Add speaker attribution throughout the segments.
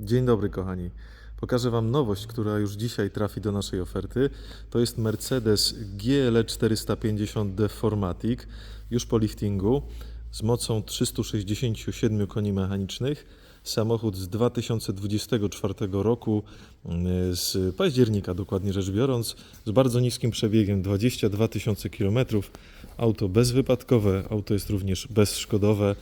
Speaker 1: Dzień dobry, kochani. Pokażę Wam nowość, która już dzisiaj trafi do naszej oferty. To jest Mercedes GL 450D Formatic, już po liftingu, z mocą 367 koni mechanicznych. Samochód z 2024 roku, mm, z października dokładnie rzecz biorąc, z bardzo niskim przebiegiem 22 tysiące km. Auto bezwypadkowe, auto jest również bezszkodowe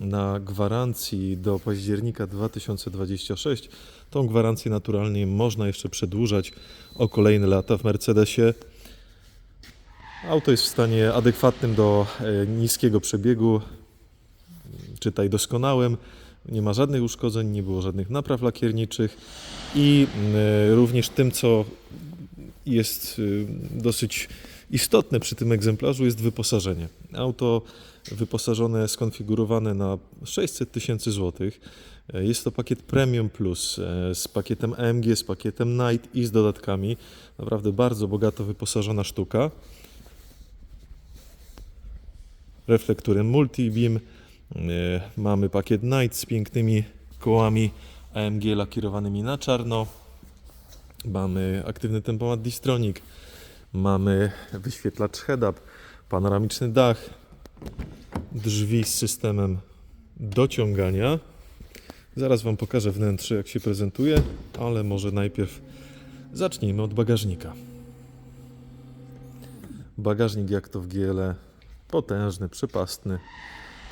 Speaker 1: na gwarancji do października 2026. Tą gwarancję naturalnie można jeszcze przedłużać o kolejne lata w Mercedesie. Auto jest w stanie adekwatnym do e, niskiego przebiegu, czytaj doskonałym. Nie ma żadnych uszkodzeń, nie było żadnych napraw lakierniczych i e, również tym, co jest y, dosyć istotne przy tym egzemplarzu, jest wyposażenie. Auto wyposażone, skonfigurowane na 600 tysięcy złotych. E, Jest to pakiet Premium Plus e, z pakietem AMG, z pakietem Night i z dodatkami. Naprawdę bardzo bogato wyposażona sztuka. Reflektorem Multibeam. E, Mamy pakiet Night z pięknymi kołami AMG lakierowanymi na czarno. Mamy aktywny tempomat Distronic. Mamy wyświetlacz head-up, panoramiczny dach, drzwi z systemem dociągania. Zaraz Wam pokażę wnętrze, jak się prezentuje, ale może najpierw zacznijmy od bagażnika. Bagażnik, jak to w GL, potężny, przepastny,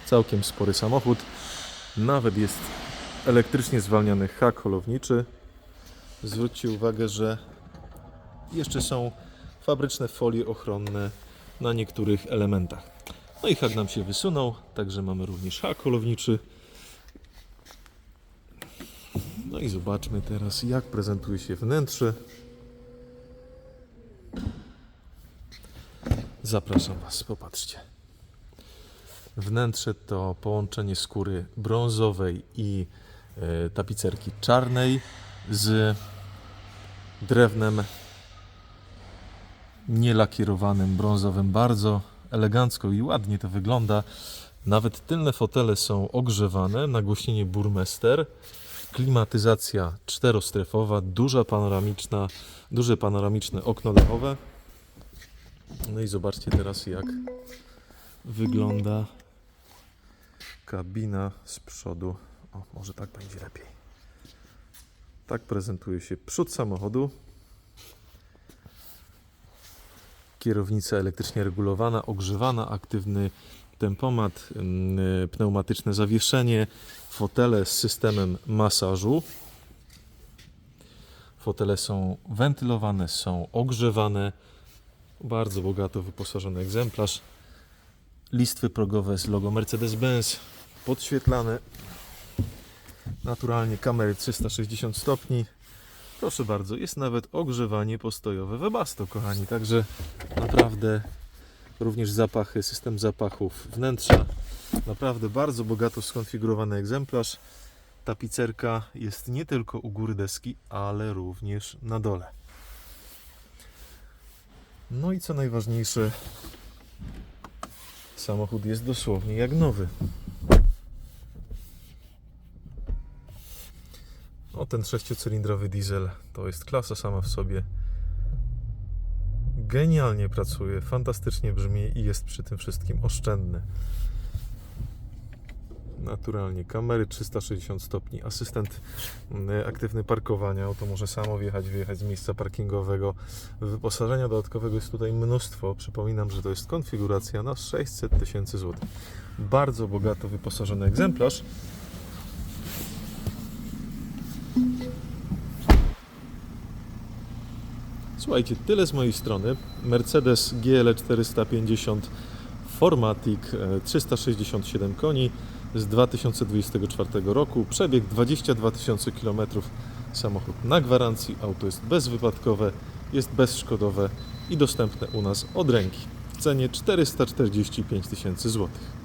Speaker 1: całkiem spory samochód. Nawet jest elektrycznie zwalniany hak holowniczy. Zwróćcie uwagę, że jeszcze są fabryczne folie ochronne na niektórych elementach. No i hak nam się wysunął, także mamy również hak holowniczy. No i zobaczmy teraz, jak prezentuje się wnętrze. Zapraszam Was, popatrzcie. Wnętrze to połączenie skóry brązowej i e, tapicerki czarnej z drewnem nielakierowanym, brązowym. Bardzo elegancko i ładnie to wygląda. Nawet tylne fotele są ogrzewane, nagłośnienie Burmester, klimatyzacja czterostrefowa, duża panoramiczna, duże panoramiczne okno dachowe. No i zobaczcie teraz jak wygląda kabina z przodu. O, może tak będzie lepiej. Tak prezentuje się przód samochodu. Kierownica elektrycznie regulowana, ogrzewana, aktywny tempomat, mm, pneumatyczne zawieszenie, fotele z systemem masażu. Fotele są wentylowane, są ogrzewane. Bardzo bogato wyposażony egzemplarz. Listwy progowe z logo Mercedes-Benz podświetlane. Naturalnie kamery 360 stopni. Proszę bardzo, jest nawet ogrzewanie postojowe Webasto, kochani. Także naprawdę również zapachy, system zapachów wnętrza. Naprawdę bardzo bogato skonfigurowany egzemplarz. Tapicerka jest nie tylko u góry deski, ale również na dole. No i co najważniejsze, samochód jest dosłownie jak nowy. Ten sześciocylindrowy diesel to jest klasa sama w sobie. Genialnie pracuje, fantastycznie brzmi i jest przy tym wszystkim oszczędny. Naturalnie kamery 360 stopni, asystent mm, aktywny parkowania, auto może samo wjechać, wyjechać z miejsca parkingowego. Wyposażenia dodatkowego jest tutaj mnóstwo. Przypominam, że to jest konfiguracja na 600 tysięcy złotych. Bardzo bogato wyposażony egzemplarz. Słuchajcie, tyle z mojej strony. Mercedes GL 450 Formatic, e, 367 koni z 2024 roku. Przebieg 22 tysiące km. Samochód na gwarancji. Auto jest bezwypadkowe, jest bezszkodowe i dostępne u nas od ręki w cenie 445 tysięcy złotych.